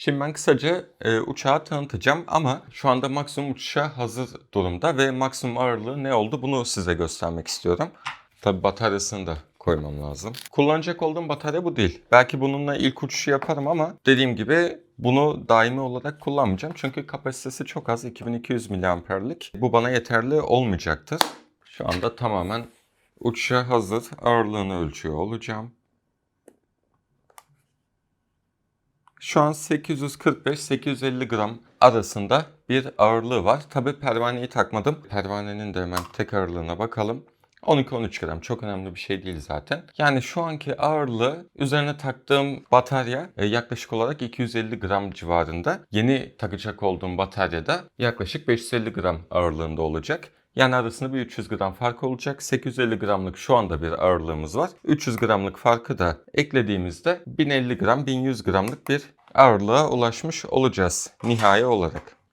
Şimdi ben kısaca e, uçağı tanıtacağım ama şu anda maksimum uçuşa hazır durumda ve maksimum ağırlığı ne oldu bunu size göstermek istiyorum. Tabi bataryasını da koymam lazım. Kullanacak olduğum batarya bu değil. Belki bununla ilk uçuşu yaparım ama dediğim gibi bunu daimi olarak kullanmayacağım. Çünkü kapasitesi çok az 2200 miliamperlik. Bu bana yeterli olmayacaktır. Şu anda tamamen uçuşa hazır ağırlığını ölçüyor olacağım. Şu an 845-850 gram arasında bir ağırlığı var. Tabi pervaneyi takmadım. Pervanenin de hemen tek ağırlığına bakalım. 12-13 gram çok önemli bir şey değil zaten. Yani şu anki ağırlığı üzerine taktığım batarya e, yaklaşık olarak 250 gram civarında. Yeni takacak olduğum bataryada yaklaşık 550 gram ağırlığında olacak. Yani arasında bir 300 gram fark olacak. 850 gramlık şu anda bir ağırlığımız var. 300 gramlık farkı da eklediğimizde 1050 gram, 1100 gramlık bir ağırlığa ulaşmış olacağız nihai olarak.